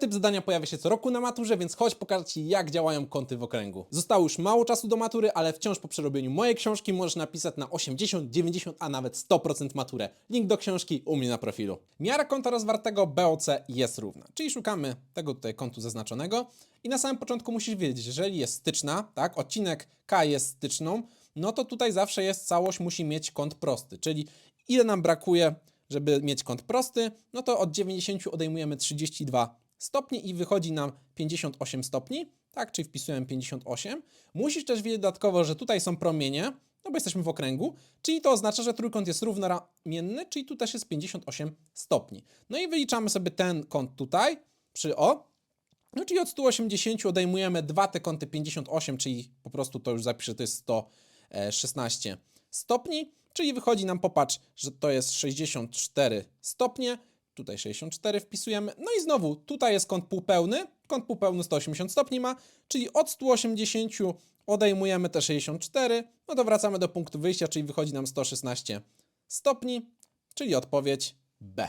Typ zadania pojawia się co roku na maturze, więc chodź pokażę Ci, jak działają kąty w okręgu. Zostało już mało czasu do matury, ale wciąż po przerobieniu mojej książki możesz napisać na 80, 90, a nawet 100% maturę. Link do książki u mnie na profilu. Miara kąta rozwartego BOC jest równa, czyli szukamy tego tutaj kątu zaznaczonego i na samym początku musisz wiedzieć, że jeżeli jest styczna, tak, odcinek K jest styczną, no to tutaj zawsze jest całość musi mieć kąt prosty, czyli ile nam brakuje, żeby mieć kąt prosty, no to od 90 odejmujemy 32 stopni i wychodzi nam 58 stopni, tak, czyli wpisujemy 58. Musisz też wiedzieć dodatkowo, że tutaj są promienie, no bo jesteśmy w okręgu, czyli to oznacza, że trójkąt jest równoramienny, czyli tu też jest 58 stopni. No i wyliczamy sobie ten kąt tutaj przy O, no czyli od 180 odejmujemy dwa te kąty 58, czyli po prostu to już zapiszę, to jest 116 stopni, czyli wychodzi nam, popatrz, że to jest 64 stopnie, tutaj 64 wpisujemy, no i znowu tutaj jest kąt półpełny, kąt półpełny 180 stopni ma, czyli od 180 odejmujemy te 64, no to wracamy do punktu wyjścia, czyli wychodzi nam 116 stopni, czyli odpowiedź B.